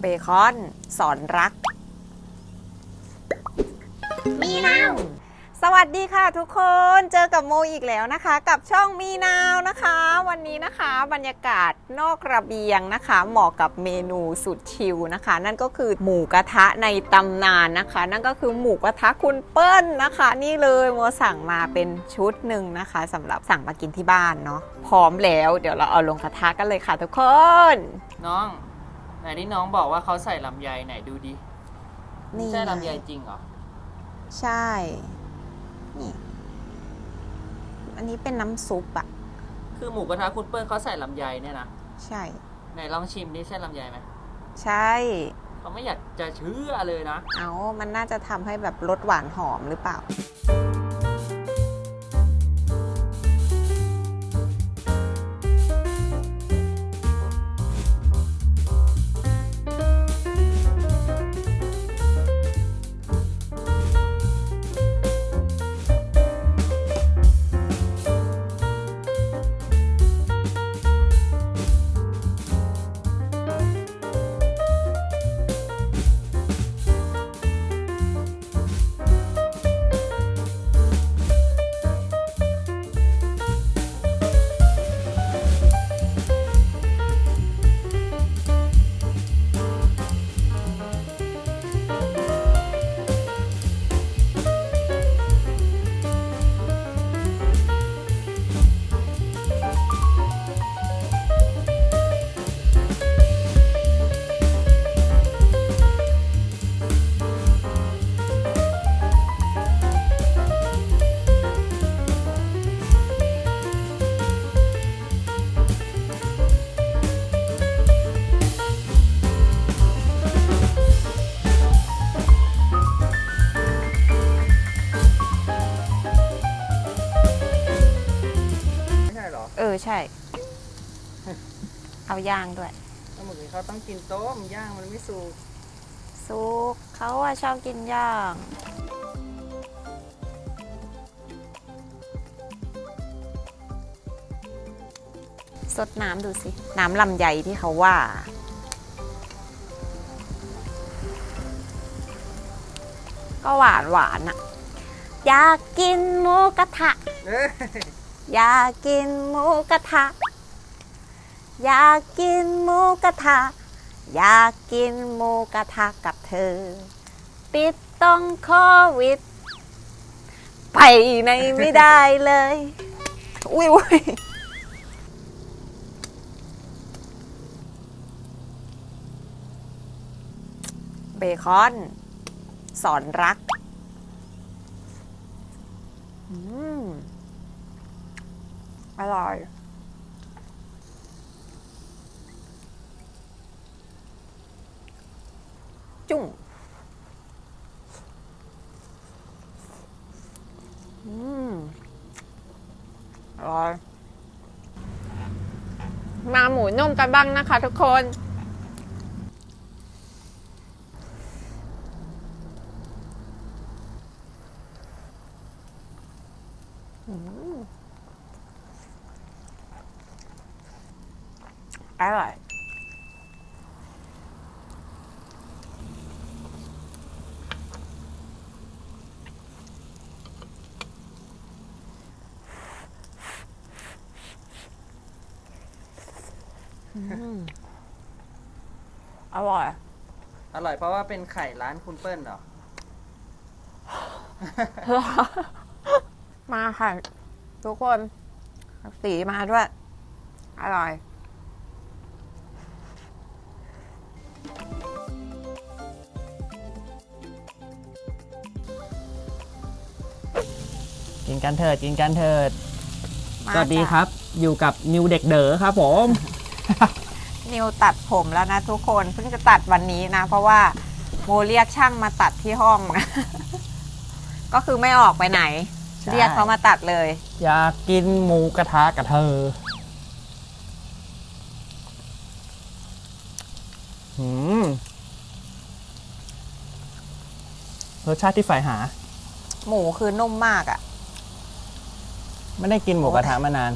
เบคอน สอนรัก มีนาว สวัสดีค่ะทุกคนเจอกับโมอีกแล้วนะคะ กับช่องมีนาวนะคะ วันนี้นะคะบรรยากาศนอกระเบียงนะคะ เหมาะกับเมนูสุดชิลนะคะ นั่นก็คือหมูกระทะในตำนานนะคะ นั่นก็คือหมูกระทะคุณเปิ้ลนะคะ นี่เลยโมสั่งมาเป็นชุดหนึ่งนะคะสำหรับสั่งมากินที่บ้านเนาะพร้อมแล้วเดี๋ยวเราเอาลงกระทะกันเลยค่ะทุกคน น้อง ไหนที่น้องบอกว่าเขาใส่ลำไยไหนดูดินี่ใช่ลำไยจริงเหรอ ใช่ นี่ อันนี้เป็นน้ำซุปอะคือหมูกระทะคุณเปิ้ลเขาใส่ลำไยเนี่ยนะ ใช่ ไหนลองชิมดิใช่ลำไยไหม ใช่เขาไม่อยากจะเชื่อเลยนะ เอามันน่าจะทำให้แบบรสหวานหอมหรือเปล่า ย่างด้วยถ้าหมูเขาต้องกินต้มย่างมันไม่สุกซุกเขาอะชอบกินย่าง สดน้ำดูสิ น้ำลำไยที่เขาว่า ก็หวานหวานอะอยากกินหมูกระทะ เอ้ย อยากกินหมูกระทะ อยากกินหมูกระทะ อยากกินหมูกระทะกับเธอ ติดต้องโควิด ไปไหนไม่ได้เลย อุ้ยอุ้ยเบคอน สอนรักอืมอร่อย จุ่มอืมอร่อยมาหมูนุ่มกันบ้างนะคะทุกคน อืม อร่อย อืมอร่อย อร่อยเพราะว่าเป็นไข่ร้านคุณเปิ้ลเหรอ มาค่ะ ทุกคน สีมาด้วย อร่อยกินกันเถิดกินกันเถิด มาสวัสดีจ้ะ ครับ อยู่กับนิวเด็กเด๋อครับผม นิวตัดผมแล้วนะทุกคนเพิ่งจะตัดวันนี้นะ เพราะว่าโมเรียกช่างมาตัดที่ห้องนะ ก็คือไม่ออกไปไหน ใช่ เรียกเขามาตัดเลย อยากกินหมูกระทะกับเธอหืมรสชาติที่ใฝ่หา หมูคือนุ่มมากอะ่ะ ไม่ได้กินหมูกระทะมานาน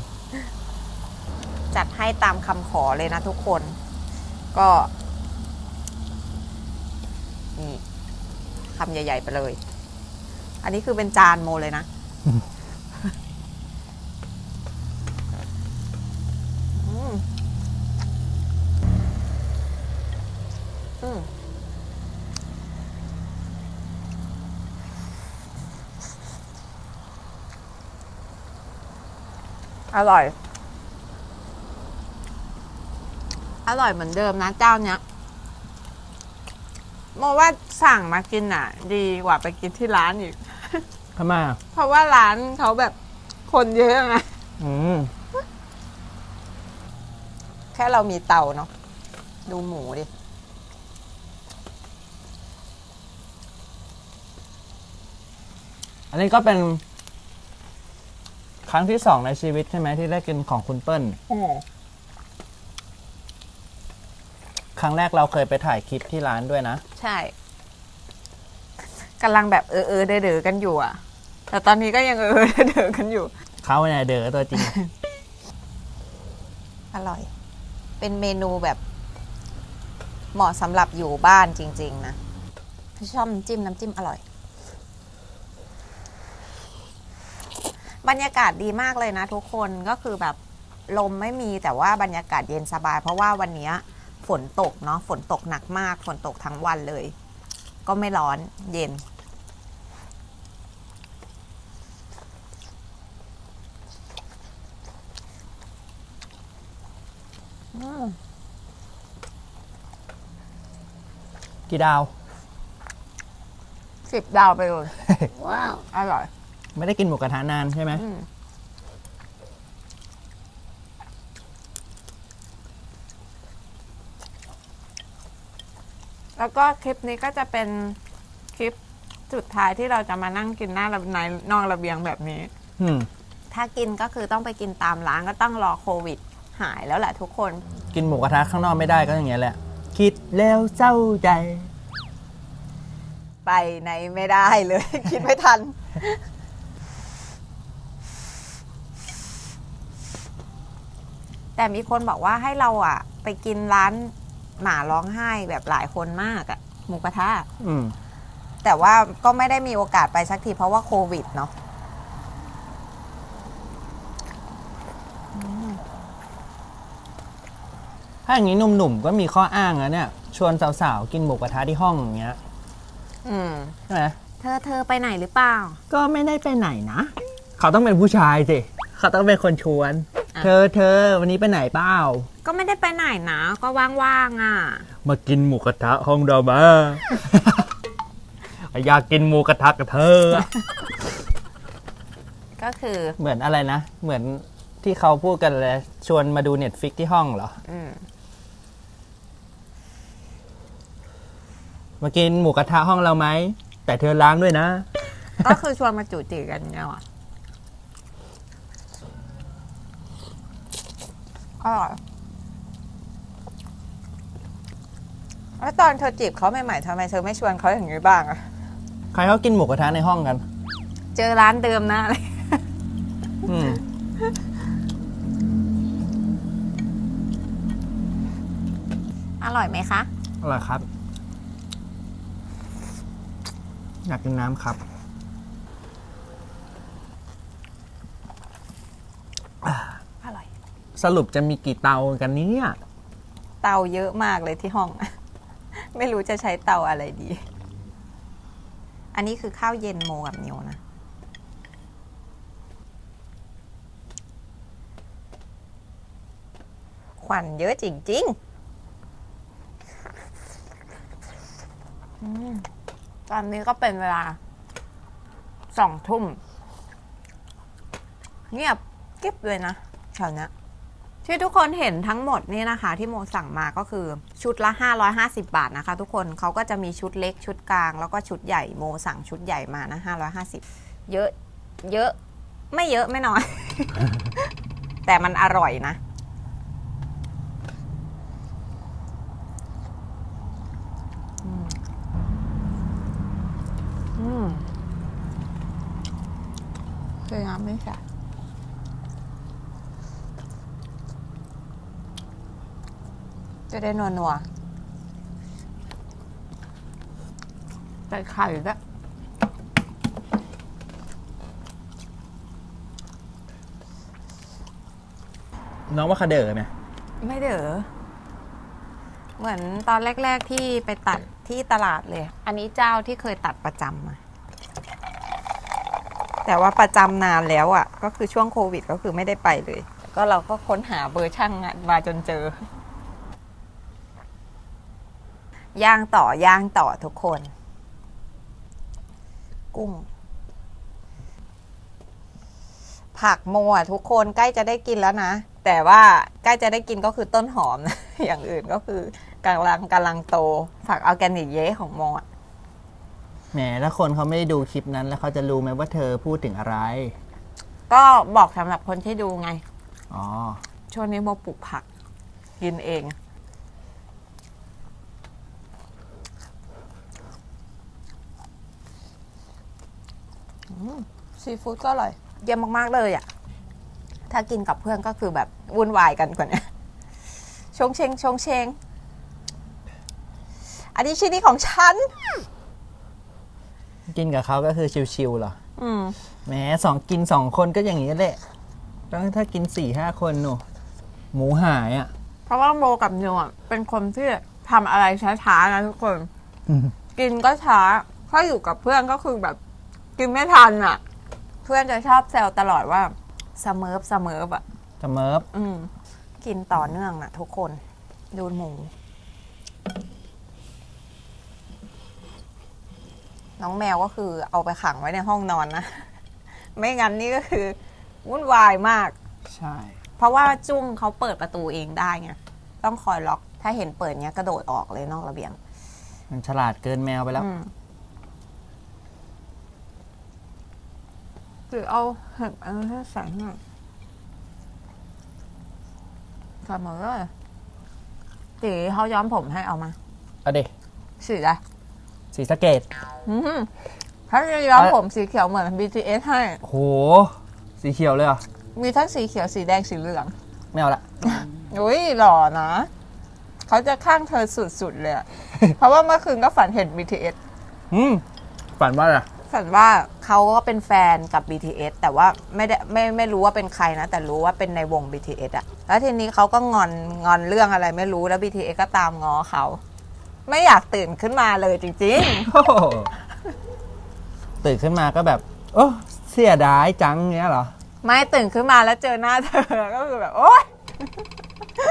จัดให้ตามคำขอเลยนะทุกคน ก็นี่คำใหญ่ ๆ ไปเลย อันนี้คือเป็นจานโมเลยนะอร่อย อร่อยเหมือนเดิมนะเจ้าเนี้ยโมว่าสั่งมากินอะ ดีกว่าไปกินที่ร้านอีก ทำไมอะเพราะว่าร้านเขาแบบคนเยอะไงอืมแค่เรามีเตาเนาะดูหมูดิ อันนี้ก็เป็น ครั้งที่สองในชีวิตใช่ไหมที่ได้กินของคุณเปิ้ลค รั้งแรกเราเคยไปถ่ายคลิปที่ร้านด้วยนะ ใช่กำลังแบบเออเออเดอเดอๆกันอยู่อะแต่ตอนนี้ก็ยังเออเออเดอๆกันอยู่ เขาเนี่ยเด๋อตัวจริง อร่อย เป็นเมนูแบบ เหมาะสำหรับอยู่บ้านจริง ๆ นะชอบน้ำจิ้มน้ำจิ้มอร่อย บรรยากาศดีมากเลยนะทุกคนก็คือแบบลมไม่มีแต่ว่าบรรยากาศเย็นสบาย เพราะว่าวันเนี้ย ฝนตกเนาะฝนตกหนักมาก ฝนตกทั้งวันเลย ก็ไม่ร้อนเย็นอืมกี่ดาว สิบดาวไปเลย ว้าว อร่อย ไม่ได้กินหมูกระทะนานใช่ไหม อืม แล้วก็คลิปนี้ก็จะเป็นคลิปสุดท้ายที่เราจะมานั่งกินหน้าระในนอกระเบียงแบบนี้ อืม ถ้ากินก็คือต้องไปกินตามร้านก็ต้องรอโควิด หายแล้วแหละทุกคน กินหมูกระทะข้างนอกไม่ได้ก็อย่างเงี้ยแหละ คิดแล้วเศร้าใจ ไปไหนไม่ได้เลย คิดไม่ทัน แต่มีคนบอกว่าให้เราอะ ไปกินร้าน หมาร้องไห้แบบหลายคนมากอะหมูกระทะอืม แต่ว่าก็ไม่ได้มีโอกาสไปสักทีเพราะว่าโควิดเนาะถ้าอย่างนี้หนุ่มๆก็มีข้ออ้างแล้วเนี่ย ชวนสาวๆ กินหมูกระทะที่ห้องอย่างเงี้ยอืม ใช่ไหมเธอเธอไปไหนหรือเปล่า ก็ไม่ได้ไปไหนนะ เขาต้องเป็นผู้ชายสิ เขาต้องเป็นคนชวนอะ เธอเธอวันนี้ไปไหนเปล่าก็ไม่ได้ไปไหนนะก็ว่างๆอะ มากินหมูกระทะห้องเรามาอยากกินหมูกระทะกับเธอ ก็คือเหมือนอะไรนะ เหมือนที่เขาพูดกันเลยชวนมาดูเน็ตฟิกที่ห้องเหรออืมมากินหมูกระทะห้องเราไหม แต่เธอล้างด้วยนะ ก็คือชวนมาจูจีกันเนี่ยว่ะอ ร่อยแล้วตอนเธอจีบเขาใหม่ๆทำไมเธอไม่ชวนเขาอย่างนี้บ้างอะใครเขากินหมูกระทะในห้องกัน เจอร้านเดิมนะอะไรอืมอร่อยไหมคะ อร่อยครับ อยากกินน้ำครับ อร่อย สรุปจะมีกี่เตากันเนี้เตาเยอะมากเลยที่ห้อง ไม่รู้จะใช้เตาอะไรดี อันนี้คือข้าวเย็นโมกับนิวนะ ควันเยอะจริงๆอืมตอนนี้ก็เป็นเวลาสองทุ่ม เงียบกิ๊บเลยนะแถวเนี้ย ที่ทุกคนเห็นทั้งหมดนี่นะคะ ที่โมสั่งมาก็คือชุดละ 550 บาทนะคะ ทุกคนเขาก็จะมีชุดเล็กชุดกลาง แล้วก็ชุดใหญ่โมสั่งชุดใหญ่มานะ 550 เยอะเยอะไม่เยอะไม่น้อย แต่มันอร่อยนะ อืมอืมคือน้ำไม่ใช่ จะได้นัวนัวๆส่ไข่ด้วยน้องว่าคาเดอร์ไหมไม่เด้อเหมือนตอนแรก ๆที่ไปตัดที่ตลาดเลย อันนี้เจ้าที่เคยตัดประจำมา แต่ว่าประจำนานแล้วอะ่ะ ก็คือช่วงโควิดก็คือไม่ได้ไปเลย ก็เราก็ค้นหาเบอร์ช่างอะมาจนเจอ ย่างต่อย่างต่อทุกคน กุ้ง ผักโมอะทุกคนใกล้จะได้กินแล้วนะ แต่ว่าใกล้จะได้กินก็คือต้นหอมนะอย่างอื่นก็คือกำลังกำลังโต ผักออร์แกนิกเย้ของโมอะแหมถ้าคนเขาไม่ได้ดูคลิปนั้นแล้วเขาจะรู้ไหมว่าเธอพูดถึงอะไร ก็บอกสำหรับคนที่ดูไง อ๋อ ช่วงนี้โมปลูกผักกินเอง ซีฟู้ดก็อร่อย เยี่ยมมากๆเลยอะ ถ้ากินกับเพื่อนก็คือแบบวุ่นวายกันกว่านี้ชงเชงชงเชง อันนี้ชิ้นนี้ของฉัน กินกับเขาก็คือชิวๆเหรอ อืม แหมสองกินสองคนก็อย่างนี้แหละต้องถ้ากินสี่ห้าคนหนูหมูหายอะ เพราะว่าโมกับนิวอะเป็นคนที่ทำอะไรช้าๆนะทุกคน กินก็ช้าถ้าอยู่กับเพื่อนก็คือแบบ กินไม่ทันอะ เพื่อนจะชอบแซวตลอดว่าสเมิร์ฟสเมิร์ฟอะ จะเมิร์ฟอืม กินต่อเนื่องนะทุกคน ดูหมู น้องแมวก็คือเอาไปขังไว้ในห้องนอนนะ ไม่งั้นนี่ก็คือวุ่นวายมาก ใช่ เพราะว่าจุ้งเขาเปิดประตูเองได้ไงต้องคอยล็อก ถ้าเห็นเปิดเนี้ยกระโดดออกเลยนอกระเบียง มันฉลาดเกินแมวไปแล้ว อืม หรือเอาเห็ดอันนี้ให้ใส่หน่อยใส่หมดเลยสีเขาย้อมผมให้เอามาเอาดิสีอะไรสีสะเกตอืมถ้าจะย้อมเอ้ยผมสีเขียวเหมือน BTS ให้ โห สีเขียวเลยเหรอ มีทั้งสีเขียวสีแดงสีเหลือง ไม่เอาละ อุ้ยหล่อนะ เขาจะข้างเธอสุดๆเลยอะ เพราะว่าเมื่อคืนก็ฝันเห็น BTS อืมฝันว่าอะไร ฝันว่า เขาก็เป็นแฟนกับ BTS แต่ว่าไม่ได้ไม่ไม่รู้ว่าเป็นใครนะ แต่รู้ว่าเป็นในวง BTS อะแล้วทีนี้เขาก็งอนงอนเรื่องอะไรไม่รู้แล้ว BTS ก็ตามง้อเขา ไม่อยากตื่นขึ้นมาเลยจริงโอ้โหตื่นขึ้นมาก็แบบ โอ้เสียดายจังเงี้ยเหรอ ๆ ไม่ตื่นขึ้นมาแล้วเจอหน้าเธอ ก็คือแบบโอ๊ยก็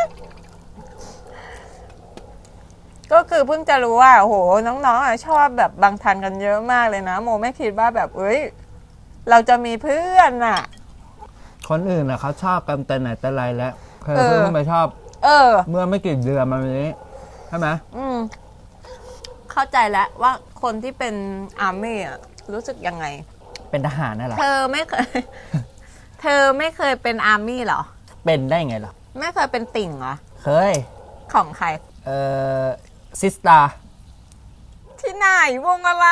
คือเพิ่งจะรู้ว่าโอ้โหน้องๆอะชอบแบบบางทันกันเยอะมากเลยนะ โมไม่คิดว่าแบบเอ้ย เราจะมีเพื่อนอะ คนอื่นน่ะเขาชอบกันแต่ไหนแต่ไรแล้วเธอเออ เพิ่งมาชอบเออ เมื่อไม่กี่เดือนมานี้ใช่ไหมอืม เข้าใจแล้วว่าคนที่เป็นอาร์มี่อะรู้สึกยังไง เป็นทหารน่ะเหรอเธอไม่เคย เธอไม่เคยเป็นอาร์มี่เหรอ เป็นได้ไงเหรอไม่เคยเป็นติ่งเหรอ เคย ของใคร เอ่อ ซิสตาที่ไหนวงอะไร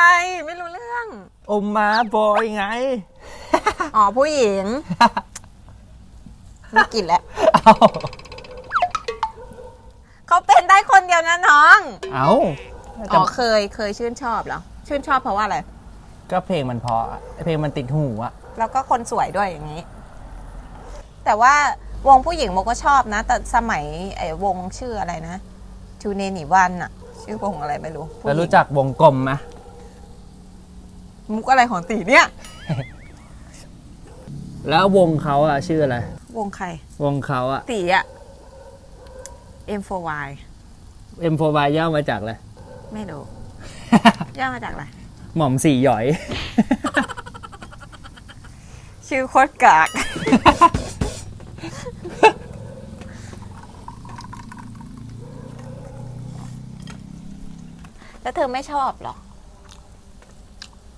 ไม่รู้เรื่องอมมาบอยไง อ๋อ ผู้หญิง ไม่กินแล้ว เอาเขาเป็นได้คนเดียวนะน้อง เอาอ๋อเคยเคยชื่นชอบเหรอ ชื่นชอบเพราะว่าอะไร ก็เพลงมันเพราะอะเพลงมันติดหูอะ แล้วก็คนสวยด้วยอย่างนี้ แต่ว่าวงผู้หญิงโมก็ชอบนะ แต่สมัยไอ้วงชื่ออะไรนะ จูเนนิวันอะชื่อวงอะไรไม่รู้ผู้หแล้วญิงรู้จักวงกลมไหมมุกอะไรของตีเนี่ย แล้ววงเขาอะชื่ออะไร วงใคร วงเขาอะ ตีอะ M4Y M4Y ย่อมาจากอะไร ไม่รู้ ย่อมาจากอะไร หม่อมสีหยอย ชื่อโคตรกาก แล้วเธอไม่ชอบเหรอ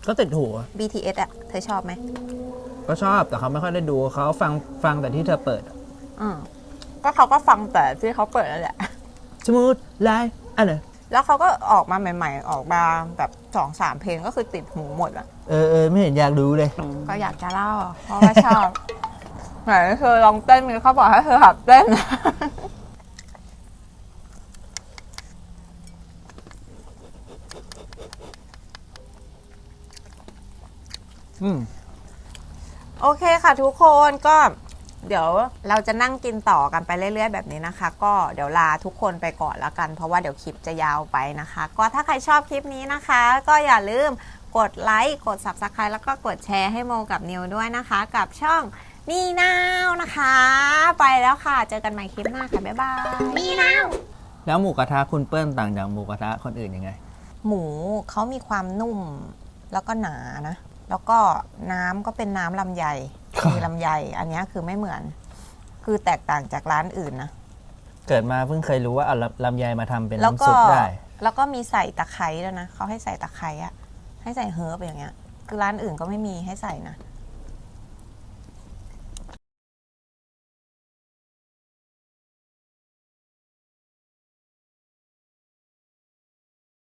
ก็ติดหูอะ BTS อะเธอชอบไหมก็ชอบแต่เขาไม่ค่อยได้ดูเขาฟังฟังแต่ที่เธอเปิด อืมก็เขาก็ฟังแต่ที่เขาเปิดนั่นแหละ สมูทไลน์อันไหนแล้วเขาก็ออกมาใหม่ ๆ ออกมาแบบสองสามเพลงก็คือติดหูหมดอะเออเออไม่เห็นอยากรู้เลย ก็อยากจะเล่า เพราะว่าชอบ ไหนเธอลองเต้นมีเขาบอกให้เธอหัดเต้น อืมโอเคค่ะทุกคนก็เดี๋ยวเราจะนั่งกินต่อกันไปเรื่อย ๆ แบบนี้นะคะ ก็เดี๋ยวลาทุกคนไปก่อนแล้วกัน เพราะว่าเดี๋ยวคลิปจะยาวไปนะคะ ก็ถ้าใครชอบคลิปนี้นะคะ ก็อย่าลืมกดไลค์กด subscribe แล้วก็กดแชร์ให้โมกับนิวด้วยนะคะ กับช่องนี่นาวนะคะ ไปแล้วค่ะ เจอกันใหม่คลิปหน้าค่ะ บ๊ายบายนี่นาวแล้วหมูกระทะคุณเปิ้ลต่างจากหมูกระทะคนอื่นยังไง หมูเขามีความนุ่มแล้วก็หนานะ แล้วก็น้ำก็เป็นน้ำลำไยครับมีลำไย อันเนี้ยคือไม่เหมือน คือแตกต่างจากร้านอื่นนะ เกิดมาเพิ่งเคยรู้ว่าเอาลำลำไยมาทำเป็นแล้วน้ำก็ซุปได้ แล้วก็มีใส่ตะไคร้ด้วยนะเขาให้ใส่ตะไคร้อะให้ใส่เฮิร์บอย่างเงี้ย คือร้านอื่นก็ไม่มีให้ใส่นะ